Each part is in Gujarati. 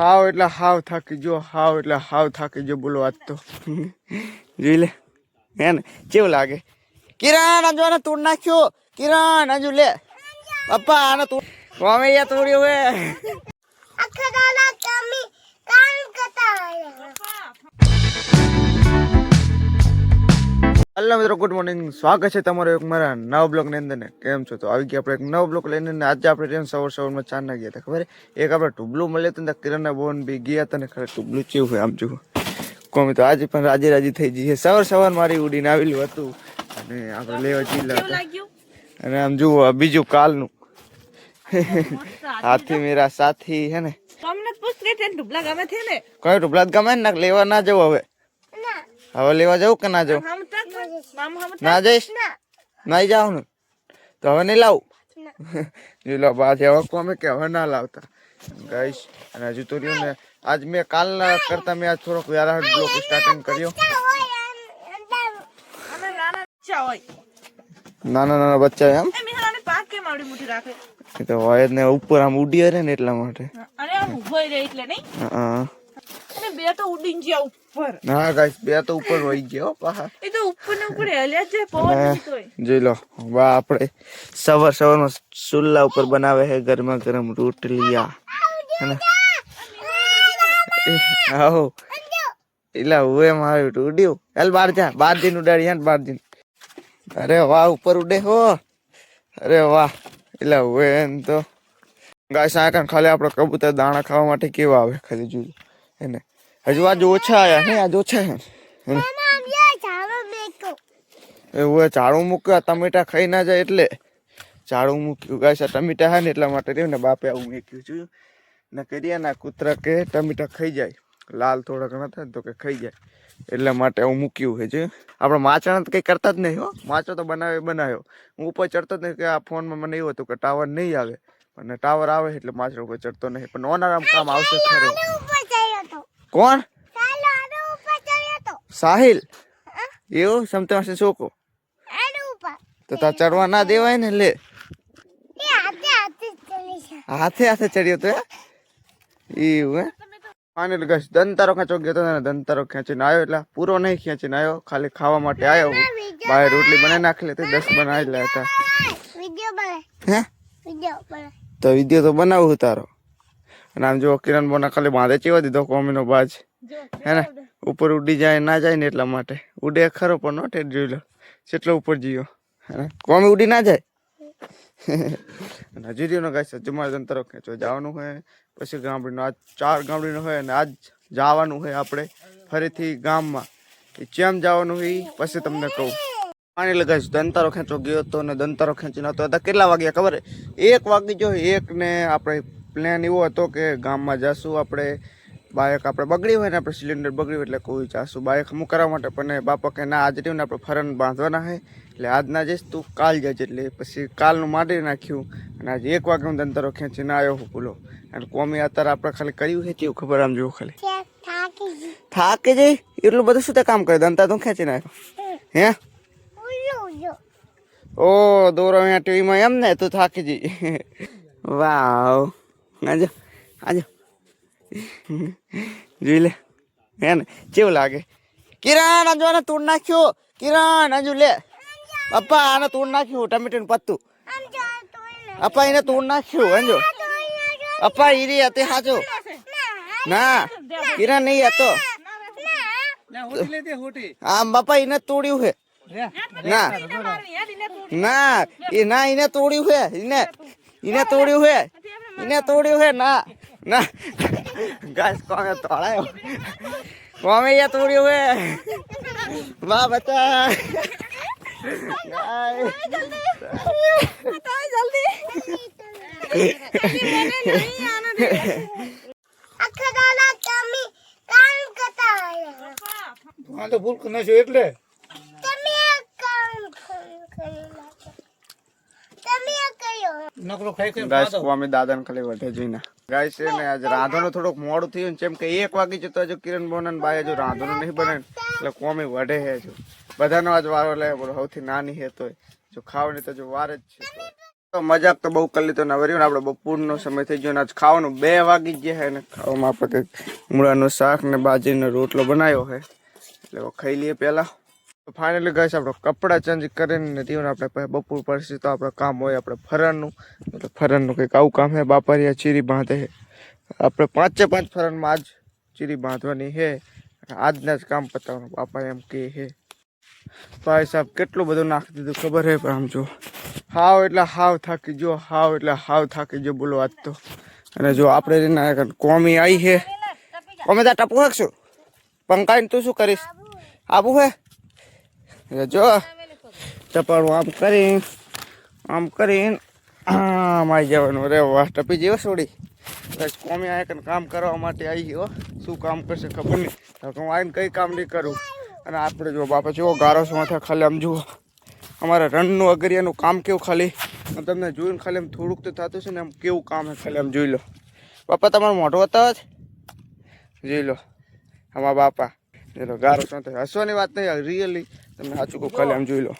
હાવ એટલે હાવ થાકી જો હાવ એટલે હાવ થાકી જો બોલો આજ તો. જોઈ લે, હે ને, કેવું લાગે? કિરણ આજુ આને તોડ નાખ્યો. કિરણ આજુ લે. પપ્પા, આને તોડ સ્વામી તોડ્યું હે. હેલો મિત્રો ગુડ મોર્નિંગ સ્વાગત છે તમારો એક મારા નવ બ્લોકની અંદર ને કેમ છો? તો આવી ગયા આપણે એક નવ બ્લોક લઈને આજે આપણે ટ્રેન સવાર સવારમાં ચાર ના ગયા હતા ખબર એક આપણે ટુબલું મળ્યું હતું કિરણના બોન બી ગયા હતા ને ખરે ટુબલું ચેવું હોય આમ જેવું કોમી તો આજે પણ રાજી રાજી થઈ જઈએ. સવાર સવાર મારી ઉડીને આવેલું હતું અને આપણે લેવા ચીલા હતા. અને આમ જુઓ આ બીજું કાલનું. હાથી મેરા સાથી હે ને? ગમે ને? કયો ટુબલા ગમે ને? લેવા ના જવું હવે. હવે લેવા જવું કે ના જવું ના જઈશ. ના. નહીં જાવ ને તો હવે નહીં લાવું. જો લો બા જેવા કોમે કે હવે ના લાવતા. ગાઈશ. અને હજુ તો રહ્યું ને. આજ મેં કાલ કરતા મેં આજ થોડોક વ્યારા બ્લોક સ્ટાર્ટિંગ કર્યો. નાના નાના બચ્ચા એમ? એ તો હોય જ ને. ઉપર આમ ઉડી હરે ને એટલા માટે. અરે આમ ઊભો રહે એટલે નહીં? હા. બે તો ઉડીને ગયા ઉપર. ના ગાઈસ બે તો ઉપર વહી ગયો પાહા એ તો ઉપર ને ઉપર હેલ્યા છે પવન જોઈ લો વાહ આપણે સવાર સવારમાં ચૂલા ઉપર બનાવે છે ગરમા ગરમ રોટલીયા. હે આવો. એલા હુએ મારું ઉડ્યું. હાલ બાર જા બાર દિન ઉડાડી યાર બાર દિન અરે વાહ ઉપર ઉડે હો. અરે વાહ. એટલે હુએ એમ તો ગાય સાકન ખાલી આપણે કબૂતર દાણા ખાવા માટે કેવા આવે ખાલી જોયું એને હજુ આજુ ઓછા આયા હે આજ ઓછા હે. હે એવું ઝાડું મૂક્યા. ટમેટા ખાઈ ના જાય એટલે. ઝાડું મૂક્યું ગાય ટમેટા હા ને એટલા માટે રહ્યું ને બાપે આવું મૂક્યું છું ને કરીએ ના કૂતરા કે ટમેટા ખાઈ જાય. લાલ થોડા ઘણા થાય તો કે ખાઈ જાય. એટલા માટે આવું મૂક્યું છે જે આપણે માચણા તો કંઈ કરતા જ નહીં હો. માચો તો બનાવે બનાવ્યો. હું ઉપર ચડતો જ નહીં કે આ ફોનમાં મને એવું હતું કે ટાવર નહીં આવે. અને ટાવર આવે એટલે માછડો કોઈ ચડતો નહીં. પણ ઓનારામ કામ આવશે ખરો. કોણ? સાહિલ? એવું? સમતે પાસે છોકો તો તાર ચડવા ના દેવાય ને લે. હાથે હાથે ચડ્યો તો એવું હે? ફાઇનલ ગસ દંતારો ખેંચો ગયો તો ને દંતારો ખેંચીને આવ્યો એટલે પૂરો નહીં ખેંચીને આવ્યો ખાલી ખાવા માટે આવ્યો હું. બહાર રોટલી બનાવી નાખી લેતી દસ બનાવી લે હતા હે? તો વીડિયો તો બનાવું તારો. અને આમ જો કિરણ બોના ખાલી બાંધે ચીવા દીધો કોમીનો બાજ હે ને ઉપર ઉડી જાય ના જાય ને એટલા માટે ઉડે ખરો પણ નો ઠેર જોઈ લો જેટલો ઉપર જીયો હે કોમી ઉડી ના જાય અને હજુ રહ્યો ગાય સજ્જુ મારે તરફ ખેંચો જવાનું હોય પછી ગામડીનો આજ ચાર ગામડીનો હોય અને આજ જવાનું હોય આપણે ફરીથી ગામમાં એ ચેમ જવાનું હોય પછી તમને કહું પાણી લગાવીશ દંતારો ખેંચો ગયો હતો ને દંતારો ખેંચીને હતો હતા કેટલા વાગ્યા ખબર? એક વાગી જો એક ને આપણે પ્લાન એવો હતો કે ગામમાં જશું આપણે બાઇક આપણે બગડી હોય ને આપણે સિલિન્ડર બગડ્યું હોય એટલે કોઈ જાશું બાઇક કરવા માટે પણ બાપા કે ના આજ રહ્યું ને આપણે ફરન બાંધવાના છે એટલે આજ ના જઈશ તું કાલ જજે એટલે પછી કાલનું માંડી નાખ્યું અને આજે એક વાગે હું દંતારો ખેંચીને આવ્યો હું બોલો અને કોમી અત્યારે આપણે ખાલી કર્યું છે તેવું ખબર આમ જુઓ ખાલી. થાકી જઈ એટલું બધું શું તે કામ કરે? દંતા તું ખેંચી નાખ્યો? હે? ઓ દોરો અહીંયા ટીવીમાં એમ ને તું થાકી જઈ વાવ. આજો આજો જોઈ લે હે ને કેવું લાગે કિરણ આજો આને તોડ નાખ્યો કિરણ આજો લે પપ્પા આને તોડ નાખ્યું ટમેટાનું પત્તું અપ્પા એને તોડ નાખ્યું અંજો અપ્પા ઈરી હતી હાચો ના કિરણ નહીં હતો આમ બાપા એને તોડ્યું છે ના ના એ ના એને તોડ્યું છે એને એને તોડ્યું છે એને તોડ્યું છે ના. ના. ગાય કોમે તોડાયો. કોમે એ તોડ્યું છે. વાહ બચ્ચા ભૂલ નાખ્યો એટલે તમે કામ કરી નાખો તમે કયો નકરો ખાઈ ખાઈ ગાઈસ સ્વામી દાદાને ખાલી વધે જોઈને. ગાઈસ છે ને આજે રાંધવાનું થોડુંક મોડું થયું જેમ કે એક વાગી જતો હજુ કિરણ બોનન બાય હજુ રાંધવાનું નહીં બને. એટલે કોમી વઢે હે બધાનો આજ વારો લે બોલો સૌથી નાની હે તોય. જો ખાવાની તો જો વાર જ છે તો મજાક તો બહુ કરી લીધો ને હવે રહ્યું ને આપણે બપોરનો સમય થઈ ગયો ને આજ ખાવાનું બે વાગી જ ગયા છે ને ખાવામાં આપણે મૂળાનું શાક ને બાજરીનો રોટલો બનાવ્યો છે એટલે ખાઈ લઈએ પહેલા. તો ફાઇનલી ગઈ આપણે કપડાં ચેન્જ કરીને નથી આપણે બપોર પડશે તો આપણે કામ હોય આપણે ફરનનું એટલે ફરનનું કંઈક આવું કામ હે, બાપરિયા ચીરી બાંધે છે આપણે પાંચે પાંચ ફરનમાં આજ ચીરી બાંધવાની છે આજના જ કામ પતાવવાનું, બાપા એમ કહે છે ભાઈ સાહેબ, કેટલું બધું નાખી દીધું ખબર છે પણ આમ જો હાવ એટલે હાવ થાકી જો હાવ એટલે હાવ થાકી જો બોલો આજ તો. અને જો આપણે કોમી આવી છે કોમી તા ટપુ હાકશું. પંકાઈને તું શું કરીશ? આવું હે? જો ચપાડું આમ કરી, આમ કરીને આમ આવી જવાનું રે વાહ ટપી જેવો છોડી બસ કોમી આ કામ કરવા માટે આવી ગયો શું કામ કરશે ખબર નહીં. હું આવીને કંઈ કામ નહીં કરું. અને આપણે જો બાપા, જુઓ ગારો માથે ખાલી આમ જુઓ. અમારા રનનું અગરિયાનું કામ કેવું ખાલી? આમ તમને જોઈને ખાલી આમ થોડુંક તો થતું છે ને આમ કેવું કામ છે ખાલી આમ જોઈ લો. બાપા, તમારો મોટો હતો જ? જોઈ લો. અમારા બાપા. જોઈ લો ગારો છો તો હસવાની વાત નહીં રિયલી તમે સાચું કહું, ખાલી આમ જોઈ લો.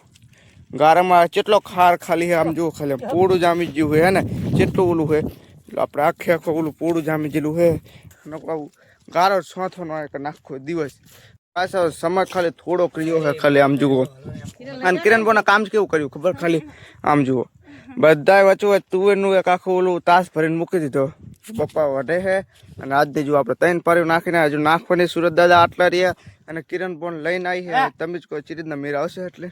ગારામાં કેટલો ખાર ખાલી આમ જુઓ ખાલી આમ પોળું જામી ગયું હોય ને? જેટલું ઓલું હોય એટલે આપણે આખે આખો ઓલું પોળું જામી ગયેલું હોય આવું ગારો છોથવાનો આવે કે નાખો દિવસ. પાછો સમય ખાલી થોડો કર્યો હોય ખાલી આમ જુઓ. અને કિરણ બોના કામ કેવું કર્યું ખબર? ખાલી આમ જુઓ. બધાય વચ્ચે તુવેરનું એક આખું ઓલું તાસ ભરીને મૂકી દીધો. પપ્પા વઢે છે અને આજ જો આપણે ત્રણ પાર્યું નાખીને હજુ નાખવાની સુરત દાદા આટલા રહ્યા અને કિરણ બોન લઈને આવી છે તમે જ કોઈ ચીરીતના મેર આવશે એટલે.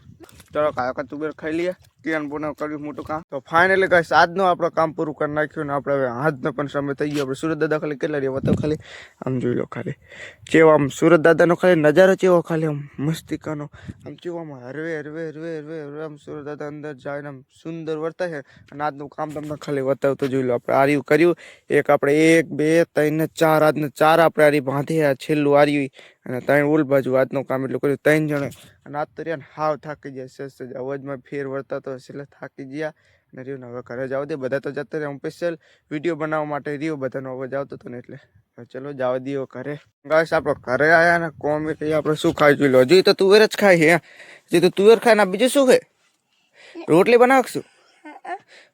ચલો કાકા તુવેર ખાઈ લઈએ કિરણ બોને કર્યું, મોટું કામ. તો ફાઇનલી કઈ આજનું આપણે કામ પૂરું કરી નાખ્યું ને આપણે હવે આજનો પણ સમય થઈ ગયો. આપણે સુરત દાદા ખાલી કેટલા રહ્યા? તો ખાલી? આમ જોઈ લો ખાલી. કેવો આમ સુરત દાદાનો ખાલી નજારો ચેવો ખાલી આમ મસ્તિકાનો? આમ ચેવો આમ હરવે હરવે હરવે હરવે હરવે આમ સુરત દાદા અંદર જાય આમ સુંદર વર્તાય છે. અને આજનું કામ તમને ખાલી બતાવતો જોઈ લો, આપણે આર્યું કર્યું. એક આપણે એક, બે, ત્રણ ચાર, આજને ચાર આપણે આરી બાંધી આ છેલ્લું આર્યું. અને ત્રણ ઓલ બાજુ આજનું કામ એટલું કર્યું. ત્રણ જણે અને આજ તો રહ્યા હાવ થાકી જાય સહેજ જ અવાજમાં ફેર વળતા તો એટલે થાકી ગયા અને રહ્યું ને હવે ઘરે જાવ દે. બધા તો જતા રહ્યા. હું સ્પેશિયલ વીડિયો બનાવવા માટે રહ્યો. બધાનો અવાજ આવતો હતો ને એટલે. ચલો જાવ દો ઘરે. ગાઈસ આપણે ઘરે આવ્યા ને કોમ એટલે આપણે શું ખાઈ જોઈ લો. હજી તો તુવેર જ ખાય છે હજી તો તુવેર ખાય ને બીજું શું ખાય રોટલી બનાવશું?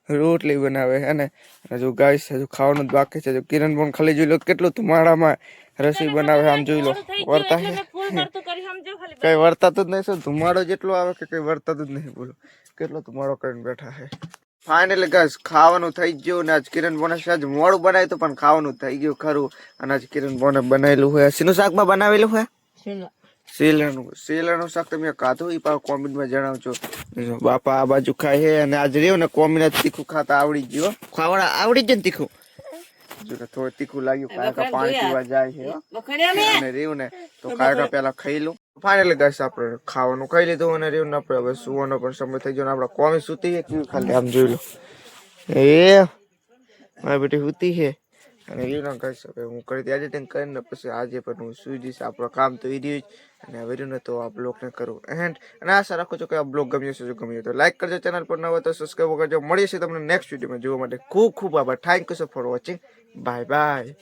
રોટલી બનાવે અને હજુ ગાય છે હજુ ખાવાનું જ બાકી છે. હજુ કિરણ પણ ખાલી જોઈ લો કેટલું ધુમાડામાં રસી બનાવે આમ જોઈ લો. વર્તા કઈ વર્તાતું જ નહીં શું? ધુમાડો જેટલો આવે કે કઈ વર્તાતું જ નહીં બોલો. કેટલો ધુમાડો કરીને બેઠા છે. ફાઇનલી ગાઈસ ખાવાનું થઈ ગયું ને આજ કિરણ બોને આજ મોડું બનાવ્યું તો પણ ખાવાનું થઈ ગયું ખરું. અને આજ કિરણ બોને બનાવેલું હોય. શીનું શાકમાં બનાવેલું હોય? શેલાનું. શેલાનું શાક તમે ખાધું એ પાછું કોમેન્ટમાં જણાવજો. બાપા આ બાજુ ખાય છે અને આજ રહ્યો ને કોમીને તીખું ખાતા આવડી ગયો હો. ખાવડા આવડી જ ને તીખું? જો કે થોડું તીખું લાગ્યું કારણ કા પાણી પીવા જાય છે હો. અને રહ્યું ને તો કાયકા પેલા ખાઈ લઉં ફાઇનલી ગાઈસ આપણે ખાવાનું ખાઈ લીધું અને રહ્યું ને આપણે હવે સુવાનો પણ સમય થઈ ગયો ને આપણે કોમી સૂતી છે કેવી ખાલી? આમ જોઈ લો. એ મારી બેટી સૂતી છે. અને એવું ને કરી શકે હું કરી એડિટિંગ કરીને, પછી આજે પણ હું સુઈ જઈશ. આપણું કામ તો એ રહ્યું જ. અને હવે રહ્યું ને તો આ બ્લોગને કરું. એન્ડ અને આશા રાખું છું કે આ બ્લોગ ગમ્યો છે જો ગમ્યો તો લાઈક કરજો ચેનલ પર ન હોય તો સબસ્ક્રાઈબ કરજો. મળીએ છીએ તમને નેક્સ્ટ વિડીયોમાં જોવા માટે ખૂબ ખૂબ આભાર. Thank you so for watching bye bye